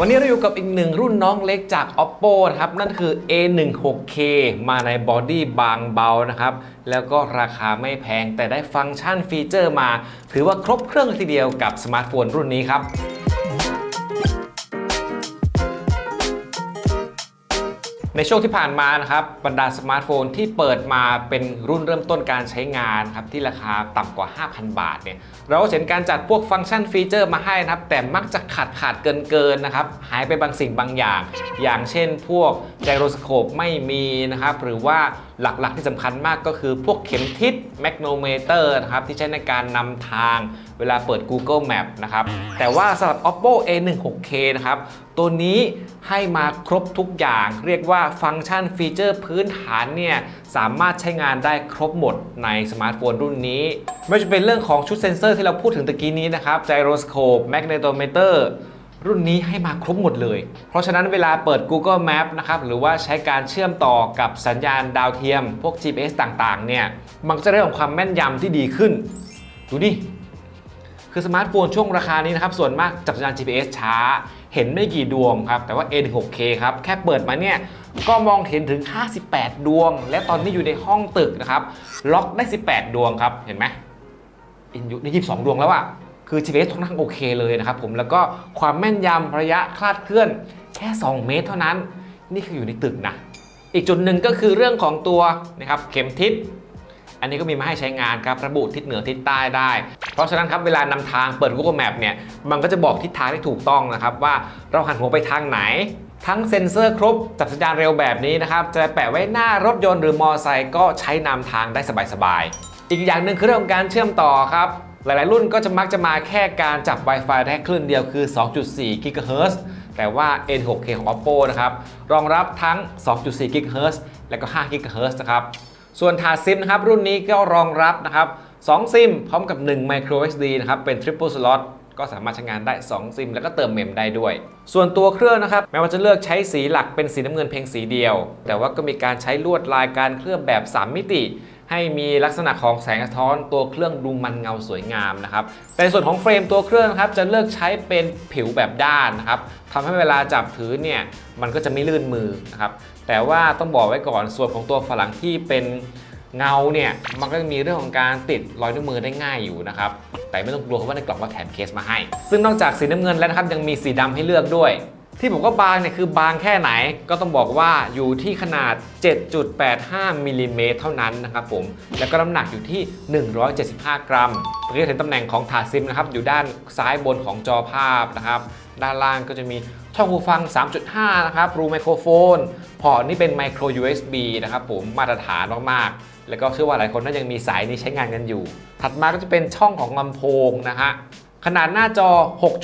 วันนี้เราอยู่กับอีกหนึ่งรุ่นน้องเล็กจาก oppo นะครับ นั่นคือ a16k มาในบอดี้บางเบานะครับ แล้วก็ราคาไม่แพงแต่ได้ฟังก์ชันฟีเจอร์มา ถือว่าครบเครื่องทีเดียวกับสมาร์ทโฟนรุ่นนี้ครับ ในช่วงที่ผ่านมานะครับบรรดาสมาร์ทโฟนที่เปิดมาเป็นรุ่นเริ่มต้นการใช้งานครับที่ราคาต่ำกว่า 5,000 บาทเนี่ยเราก็เห็นการจัดพวกฟังก์ชันฟีเจอร์มาให้นะครับ แต่มักจะขาดขาดเกินเกินๆนะครับหายไปบางสิ่งบางอย่าง อย่างเช่นพวกไจโรสโคปไม่มีนะครับหรือว่าหลักๆที่สำคัญมากก็คือพวกเข็มทิศแมกโนเมเตอร์นะครับที่ใช้ในการนำทางเวลาเปิด Google Map นะครับ แต่ว่าสำหรับ oppo a16k นะครับ ตัวนี้ให้มาครบทุกอย่าง เรียกว่าฟังก์ชันฟีเจอร์พื้นฐานเนี่ย สามารถใช้งานได้ครบหมดในสมาร์ทโฟนรุ่นนี้ ไม่ว่าจะเป็นเรื่องของชุดเซ็นเซอร์ที่เราพูดถึงตะกี้นี้นะครับไจโรสโคปแมกเนโตเมเตอร์ รุ่นนี้ให้มาครบหมดเลย เพราะฉะนั้นเวลาเปิด Google Map นะครับ หรือว่าใช้การเชื่อมต่อกับสัญญาณดาวเทียม พวก GPS ต่างๆ เนี่ย มันจะได้ของความแม่นยำที่ดีขึ้น ดูดิคือสมาร์ทโฟนช่วงราคานี้นะครับ ส่วนมากจับสัญญาณ GPS ช้า เห็นไม่กี่ดวงครับ แต่ว่า A16K ครับ แค่เปิดมาเนี่ย ก็มองเห็นถึง 58 ดวง และตอนนี้อยู่ในห้องตึกนะครับ ล็อกได้ 18 ดวงครับ เห็นไหมอินยู่ใน22 ดวงแล้วอะ คือ GPS ค่อนข้างโอเคเลยนะครับผมแล้วก็ความแม่นยำระยะคลาดเคลื่อนแค่ 2 เมตรเท่านั้น นี่คืออยู่ในตึกนะ อีกจุดหนึ่งก็คือเรื่องของตัวนะครับเข็มทิศอันนี้ก็มีมาให้ใช้งานครับระบุทิศเหนือทิศใต้ได้ เพราะฉะนั้นครับเวลานำทางเปิด Google Map เนี่ยมันก็จะบอกทิศทางที่ถูกต้องนะครับ ว่าเราหันหัวไปทางไหน ทั้งเซ็นเซอร์ครบจับสัญญาณเร็วแบบนี้นะครับ จะแปะไว้หน้ารถยนต์หรือมอเตอร์ไซค์ก็ใช้นำทางได้สบายๆอีกอย่างหนึ่งคือเรื่องของการเชื่อมต่อครับ หลายๆ รุ่นก็จะมักจะมาแค่การจับ Wi-Fi ได้คลื่นเดียวคือ 2.4 GHz แต่ว่า N6K ของ Oppo นะครับ รองรับทั้ง 2.4 GHz และก็ 5 GHz นะครับ ส่วนถาดซิมนะครับ รุ่นนี้ก็รองรับนะครับ 2 ซิม พร้อมกับ 1 micro SD นะครับ เป็น triple slot ก็สามารถใช้งานได้ 2 ซิม แล้วก็เติมเมมได้ด้วย ส่วนตัวเครื่องนะครับ แม้ว่าจะเลือกใช้สีหลักเป็นสีน้ำเงินเพียงสีเดียว แต่ว่าก็มีการใช้ลวดลายการเคลือบแบบ 3 มิติ ให้มีลักษณะของแสงสะท้อนตัวเครื่องดูมันเงาสวยงามนะครับแต่ในส่วนของเฟรมตัวเครื่องครับจะเลือกใช้เป็นผิวแบบด้านนะครับทำให้เวลาจับถือเนี่ยมันก็จะไม่ลื่นมือนะครับแต่ว่าต้องบอกไว้ก่อนส่วนของตัวฝาหลังที่เป็นเงาเนี่ยมันก็จะมีเรื่องของการติดรอยนิ้วมือได้ง่ายอยู่นะครับแต่ไม่ต้องกลัวเพราะว่าในกล่องก็แถมเคสมาให้ ซึ่งนอกจากสีน้ำเงินแล้วนะครับยังมีสีดำให้เลือกด้วย ที่ผมว่าบางเนี่ยคือบางแค่ไหนก็ต้องบอกว่าอยู่ที่ขนาด 7.85มิลลิเมตรเท่านั้นนะครับผม แล้วก็น้ำหนักอยู่ที่ 175 กรัมเพื่อเห็นตำแหน่งของถาดซิมนะครับ อยู่ด้านซ้ายบนของจอภาพนะครับ ด้านล่างก็จะมีช่องหูฟัง 3.5 นะครับ รูไมโครโฟน พอร์ตนี่เป็นไมโคร USB นะครับผม มาตรฐานมากๆ แล้วก็เชื่อว่าหลายคนน่ายังมีสายนี้ใช้งานกันอยู่ ถัดมาก็จะเป็นช่องของลำโพงนะฮะ ขนาดหน้าจอ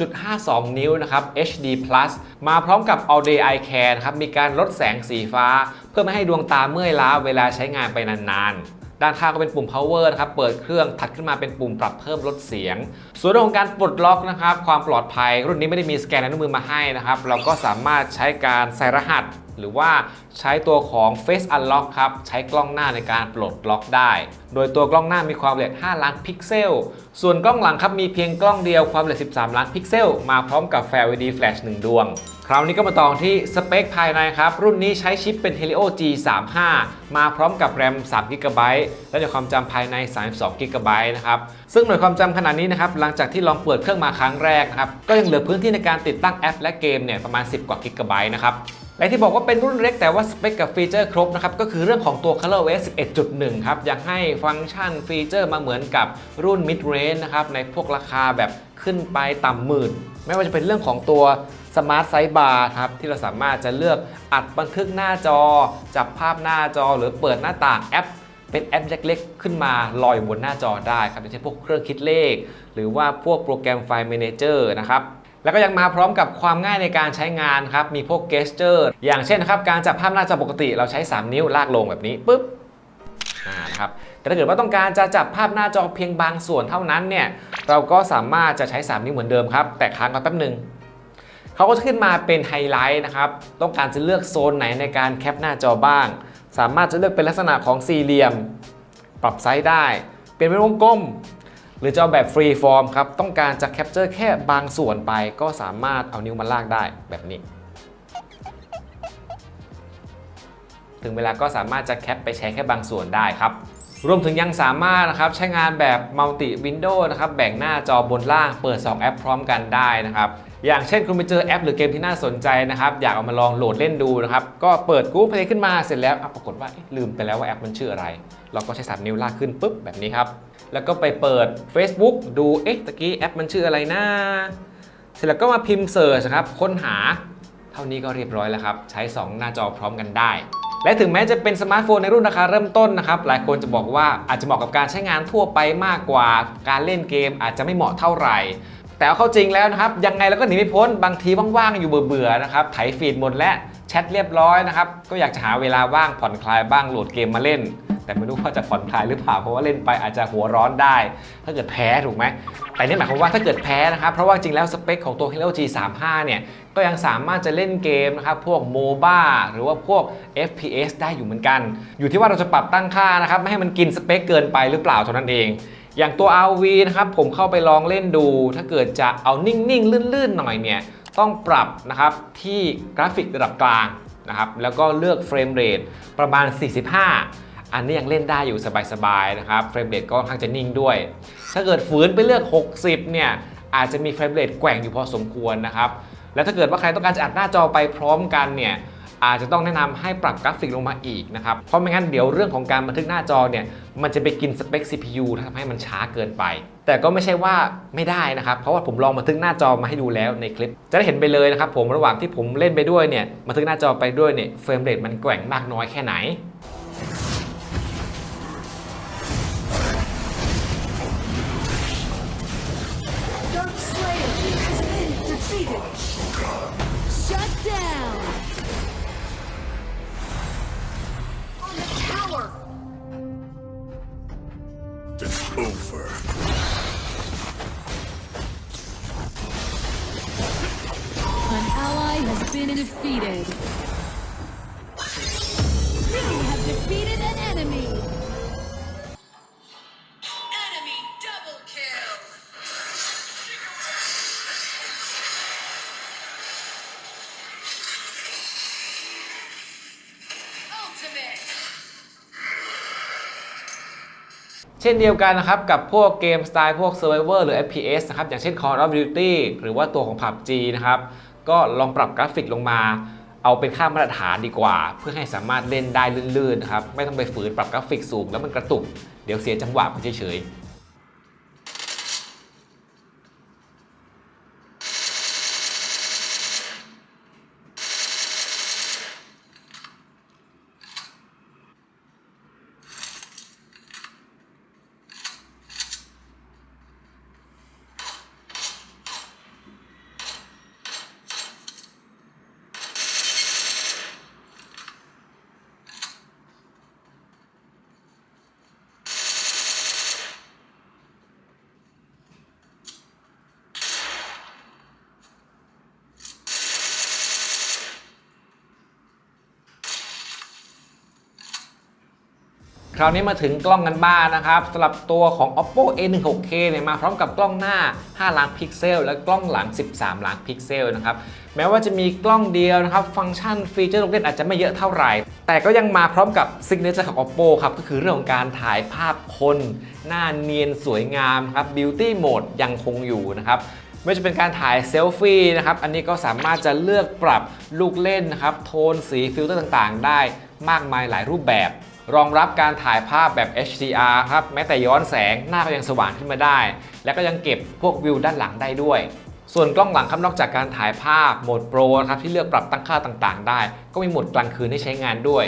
6.52 นิ้วนะครับ HD Plus มาพร้อมกับ All Day Eye Care นะครับ มีการลดแสงสีฟ้า เพื่อไม่ให้ดวงตาเมื่อยล้าเวลาใช้งานไปนานๆ ด้านข้างก็เป็นปุ่ม power นะครับ เปิดเครื่องถัดขึ้นมาเป็นปุ่มปรับเพิ่มลดเสียง ส่วนเรื่องของการปลดล็อกนะครับ ความปลอดภัย รุ่นนี้ไม่ได้มีสแกนนิ้วมือมาให้นะครับ เราก็สามารถใช้การใส่รหัส หรือว่าใช้ตัวของ Face Unlock ครับ ใช้กล้องหน้าในการปลดล็อกได้ โดยตัวกล้องหน้ามีความละเอียด 5 ล้านพิกเซล ส่วนกล้องหลังครับมีเพียงกล้องเดียวความละเอียด 13 ล้านพิกเซล มาพร้อมกับ Fair LED Flash 1ดวง คราวนี้ก็มาต่อที่สเปคภายในครับ รุ่นนี้ใช้ชิปเป็น Helio G35 มาพร้อมกับ RAM 3 g b และหน่วยความจำภายใน 32 g b นะครับ ซึ่งหน่วยความจำขนาดนี้นะครับ หลังจากที่ลองเปิดเครื่องมาครั้งแรกนะครับ ก็ยังเหลือพื้นที่ในการติดตั้งแอปและเกมเนี่ยประมาณ 10 กว่า g b นะครับ และที่บอกว่าเป็นรุ่นเล็กแต่ว่าสเปคกับฟีเจอร์ครบนะครับก็คือเรื่องของตัว ColorOS 11.1 ครับยังให้ฟังก์ชันฟีเจอร์มาเหมือนกับรุ่น Mid Range นะครับในพวกราคาแบบขึ้นไปต่ำหมื่น ไม่ว่าจะเป็นเรื่องของตัวสมาร์ทไซ d ์บาร์ครับที่เราสามารถจะเลือกอัดบันทึกหน้าจอ จับภาพหน้าจอหรือเปิดหน้าต่างแอปเป็นแอปเล็กๆ ขึ้นมาลอยบนหน้าจอได้ครับอย่างเช่นพวกเครื่องคิดเลข หรือว่าพวกโปรแกรมไฟล์ Manager นะครับ แล้วก็ยังมาพร้อมกับความง่ายในการใช้งานครับ มีพวก gesture อย่างเช่นนะครับ การจับภาพหน้าจอปกติเราใช้ 3 นิ้วลากลงแบบนี้ปุ๊บอ่านะครับแต่ถ้าเกิดว่าต้องการจะจับภาพหน้าจอเพียงบางส่วนเท่านั้นเนี่ย เราก็สามารถจะใช้ 3 นิ้วเหมือนเดิมครับ แต่ค้างกันแป๊บหนึ่งเขาก็จะขึ้นมาเป็นไฮไลท์นะครับ ต้องการจะเลือกโซนไหนในการแคปหน้าจอบ้าง สามารถจะเลือกเป็นลักษณะของสี่เหลี่ยม ปรับไซส์ได้ เปลี่ยนเป็นวงกลม หรือจะเอาแบบฟรีฟอร์มครับ ต้องการจะแคปเจอร์แค่บางส่วนไป ก็สามารถเอานิ้วมาลากได้แบบนี้ ถึงเวลาก็สามารถจะแคปไปใช้แค่บางส่วนได้ครับรวมถึงยังสามารถนะครับใช้งานแบบมัลติวินโดว์นะครับแบ่งหน้าจอบนล่างเปิด 2 แอปพร้อมกันได้นะครับ อย่างเช่นคุณไปเจอแอปหรือเกมที่น่าสนใจนะครับ อยากเอามาลองโหลดเล่นดูนะครับ ก็เปิด Google Play ขึ้นมาเสร็จแล้วปรากฏว่าลืมไปแล้วว่าแอปมันชื่ออะไร เราก็ใช้สามนิ้วลากขึ้นปุ๊บแบบนี้ครับ แล้วก็ไปเปิด Facebook ดูเอ๊ะตะกี้แอปมันชื่ออะไรนะ เสร็จแล้วก็มาพิมพ์เสิร์ชครับค้นหาเท่านี้ก็เรียบร้อยแล้วครับ ใช้ 2 หน้าจอพร้อมกันได้ และถึงแม้จะเป็นสมาร์ทโฟนในรุ่นราคาเริ่มต้นนะครับ หลายคนจะบอกว่าอาจจะเหมาะกับการใช้งานทั่วไปมากกว่า การเล่นเกมอาจจะไม่เหมาะเท่าไหร่ แต่เอาเข้าจริงแล้วนะครับ ยังไงเราก็หนีไม่พ้นบางทีว่างๆ อยู่เบื่อๆนะครับไถฟีดหมดและแชทเรียบร้อยนะครับก็อยากจะหาเวลาว่างผ่อนคลายบ้างโหลดเกมมาเล่น แต่ไม่รู้ว่าจะผ่อนคลายหรือเปล่าเพราะว่าเล่นไปอาจจะหัวร้อนได้ ถ้าเกิดแพ้ถูกไหมแต่นี่หมายความว่าถ้าเกิดแพ้นะครับเพราะว่าจริงแล้วสเปคของตัว Hello G35 เนี่ยก็ยังสามารถจะเล่นเกมนะครับพวกโมบ้าหรือว่าพวก FPS ได้อยู่เหมือนกัน อยู่ที่ว่าเราจะปรับตั้งค่านะครับไม่ให้มันกินสเปคเกินไปหรือเปล่าเท่านั้นเองอย่างตัว RV นะครับผมเข้าไปลองเล่นดู ถ้าเกิดจะเอานิ่งๆ ลื่นๆ หน่อยเนี่ยต้องปรับนะครับที่กราฟิกระดับกลางนะครับแล้วก็เลือกเฟรมเรทประมาณ 45 อันนี้ยังเล่นได้อยู่สบายๆนะครับเฟรมเรทก็ค่อนข้างจะนิ่งด้วย ถ้าเกิดฝืนไปเลือก 60 เนี่ยอาจจะมีเฟรมเรทแกว่งอยู่พอสมควรนะครับแล้วถ้าเกิดว่าใครต้องการจะอัดหน้าจอไปพร้อมกันเนี่ยอาจจะต้องแนะนำให้ปรับกราฟิกลงมาอีกนะครับ เพราะไม่งั้นเดี๋ยวเรื่องของการบันทึกหน้าจอเนี่ยมันจะไปกินสเปค CPU ทำให้มันช้าเกินไป แต่ก็ไม่ใช่ว่าไม่ได้นะครับ เพราะว่าผมลองบันทึกหน้าจอมาให้ดูแล้วในคลิป จะได้เห็นไปเลยนะครับผมระหว่างที่ผมเล่นไปด้วยเนี่ยบันทึกหน้าจอไปด้วยเนี่ยเฟรมเรทมันแกว่งมากน้อยแค่ไหน over. An ally has been defeated. You have defeated an. Enemy เช่นเดียวกันนะครับกับพวกเกมสไตล์พวก Survivor หรือ FPS นะครับอย่างเช่น Call of Duty หรือว่าตัวของ PUBG นะครับก็ลองปรับกราฟิกลงมา เอาเป็นค่ามาตรฐานดีกว่า เพื่อให้สามารถเล่นได้ลื่นๆนะครับไม่ต้องไปฝืนปรับกราฟิกสูงแล้วมันกระตุก เดี๋ยวเสียจังหวะไปเฉยๆ ราวนี้มาถึงกล้องกันบ้างนะครับสำหรับตัวของ oppo a16k เนี่ยมาพร้อมกับกล้องหน้า 5 ล้านพิกเซล และกล้องหลัง 13 ล้านพิกเซลนะครับแม้ว่าจะมีกล้องเดียวนะครับ ฟังก์ชันฟีเจอร์ลูกเล่นอาจจะไม่เยอะเท่าไหร่ แต่ก็ยังมาพร้อมกับซิกเนเจอร์ของ oppo ครับก็คือเรื่องของการถ่ายภาพคน หน้าเนียนสวยงามครับ beauty mode ยังคงอยู่นะครับไม่ว่าจะเป็นการถ่ายเซลฟี่นะครับ อันนี้ก็สามารถจะเลือกปรับลูกเล่นนะครับ โทนสีฟิลเตอร์ต่างๆ ได้มากมายหลายรูปแบบ รองรับการถ่ายภาพแบบ HDR ครับแม้แต่ย้อนแสงหน้าก็ยังสว่างขึ้นมาได้ และก็ยังเก็บพวกวิวด้านหลังได้ด้วย ส่วนกล้องหลังครับนอกจากการถ่ายภาพโหมดโปรนะครับที่เลือกปรับตั้งค่าต่างๆ ได้ ก็มีโหมดกลางคืนให้ใช้งานด้วย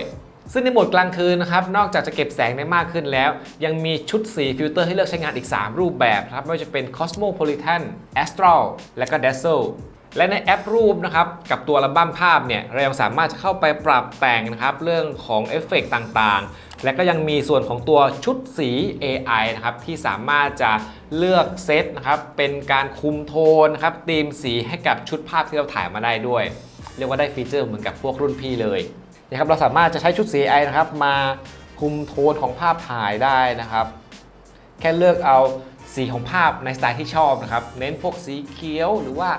ซึ่งในโหมดกลางคืนนะครับนอกจากจะเก็บแสงได้มากขึ้นแล้ว ยังมีชุดสีฟิลเตอร์ให้เลือกใช้งานอีก 3 รูปแบบครับไม่ว่าจะเป็น Cosmopolitan Astral และก็ Dazzle และในแอปรูปนะครับกับตัวอัลบั้มภาพเนี่ยเรายังสามารถจะเข้าไปปรับแต่งนะครับเรื่องของเอฟเฟกต์ต่างๆ และก็ยังมีส่วนของตัวชุดสี AI นะครับที่สามารถจะเลือกเซตนะครับเป็นการคุมโทนนะครับธีมสีให้กับชุดภาพที่เราถ่ายมาได้ด้วย เรียกว่าได้ฟีเจอร์เหมือนกับพวกรุ่นพี่เลยนะครับเราสามารถจะใช้ชุดสี AI นะครับมาคุมโทนของภาพถ่ายได้นะครับ แค่เลือกเอา สีของภาพในสไตล์ที่ชอบนะครับ เน้นพวกสีเขียว หรือว่า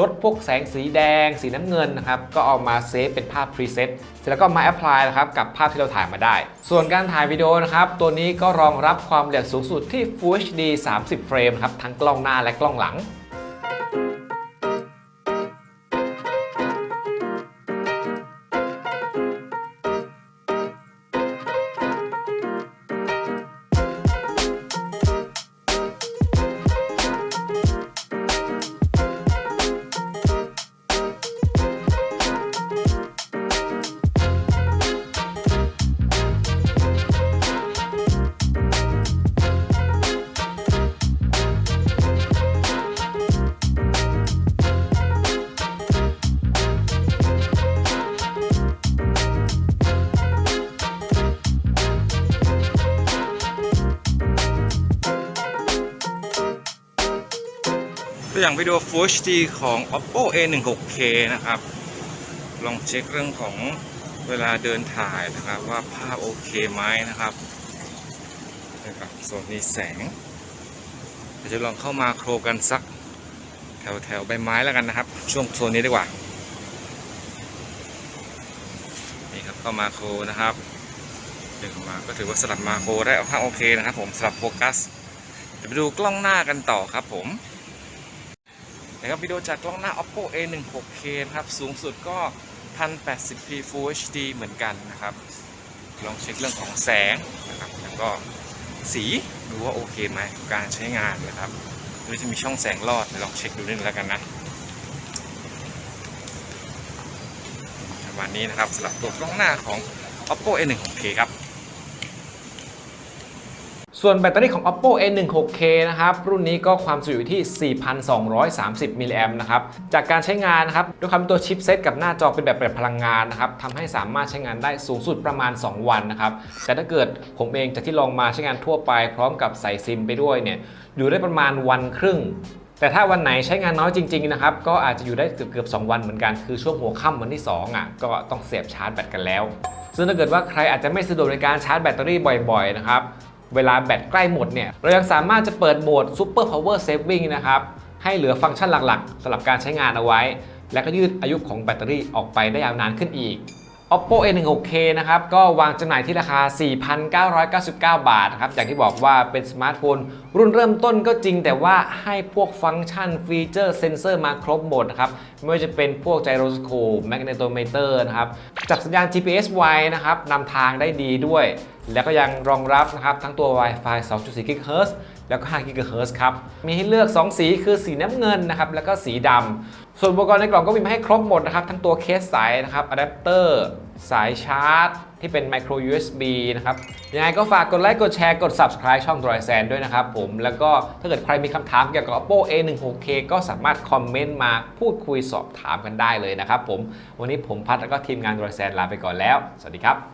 ลดพวกแสงสีแดง สีน้ำเงินนะครับ ก็เอามาเซฟเป็นภาพพรีเซตเสร็จแล้วก็มาแอพพลายนะครับกับภาพที่เราถ่ายมาได้ ส่วนการถ่ายวิดีโอนะครับ ตัวนี้ก็รองรับความละเอียดสูงสุดที่ Full HD 30 เฟรมครับทั้งกล้องหน้าและกล้องหลัง ตัวอย่างวิดีโอ Full HD ของ Oppo A16K นะครับ ลองเช็คเรื่องของเวลาเดินถ่ายนะครับ ว่าภาพโอเคไหมนะครับนะครับโซนนี้แสงเดี๋ยวจะลองเข้ามาโครกันสัก แถวแถวใบไม้แล้วกันนะครับ ช่วงโซนนี้ดีกว่านี่ครับเข้ามาโครนะครับเดินเข้ามาก็ถือว่าสลับมาโครได้ภาพโอเคนะครับ ผมสลับโฟกัสเดี๋ยวไปดูกล้องหน้ากันต่อครับผม นะครับวิดีโอจากกล้องหน้า Oppo A16K นะครับ สูงสุดก็ 1080p Full HD เหมือนกันนะครับ ลองเช็คเรื่องของแสงนะครับ แล้วก็สีดูว่าโอเคไหมการใช้งานนะครับหรือจะมีช่องแสงรอดลองเช็คดูนิดนึงแล้วกันนะประมาณนี้นะครับสำหรับตัวกล้องหน้าของ Oppo A16K ครับ ส่วนแบตเตอรี่ของ Oppo A16K นะครับ รุ่นนี้ก็ความจุอยู่ที่ 4,230 มิลลิแอมนะครับ จากการใช้งานนะครับ ด้วยความตัวชิปเซตกับหน้าจอเป็นแบบประหยัดพลังงานนะครับทำให้สามารถใช้งานได้สูงสุดประมาณ 2 วันนะครับ แต่ถ้าเกิดผมเองจากที่ลองมาใช้งานทั่วไป พร้อมกับใส่ซิมไปด้วยเนี่ย อยู่ได้ประมาณวันครึ่งแต่ถ้าวันไหนใช้งานน้อยจริงๆนะครับ ก็อาจจะอยู่ได้เกือบเกือบ2วันเหมือนกัน คือช่วงหัวค่ำวันที่ 2อะก็ต้องเสียบชาร์จแบตกันแล้ว ซึ่งถ้าเกิดว่าใครอาจจะไม่สะดวกในการชาร์จแบตเตอรี่บ่อยๆนะครับ เวลาแบตใกล้หมดเนี่ย เรายังสามารถจะเปิดโหมด Super Power Saving นะครับ ให้เหลือฟังก์ชันหลักๆสำหรับการใช้งานเอาไว้ และก็ยืดอายุของแบตเตอรี่ออกไปได้ยาวนานขึ้นอีก Oppo A16K นะครับ ก็วางจำหน่ายที่ราคา 4,999 บาทนะครับอย่างที่บอกว่าเป็นสมาร์ทโฟน รุ่นเริ่มต้นก็จริงแต่ว่าให้พวกฟังก์ชันฟีเจอร์เซนเซอร์มาครบหมดนะครับ ไม่ว่าจะเป็นพวกไจโรสโคปแมกเนโตเมเตอร์นะครับ จับสัญญาณ GPS ไวนะครับนำทางได้ดีด้วย แล้วก็ยังรองรับนะครับทั้งตัว Wi-Fi 2.4 GHz แล้วก็5 GHz ครับ มีให้เลือก 2 สีคือสีน้ำเงินนะครับแล้วก็สีดำ ส่วนอุปกรณ์ในกล่องก็มีมาให้ครบหมดนะครับ ทั้งตัวเคสสายนะครับอะแดปเตอร์สายชาร์จ ที่เป็น micro USB นะครับยังไงก็ฝากกดไลค์กดแชร์กด subscribe ช่อง d r o i s a n ด้วยนะครับผมแล้วก็ถ้าเกิดใครมีคำถามเกี่ยวกับ Oppo A16K ก็สามารถคอมเมนต์มาพูดคุยสอบถามกันได้เลยนะครับผมวันนี้ผมพัดแล้วก็ทีมงาน d r o i s a n ลาไปก่อนแล้ว สวัสดีครับ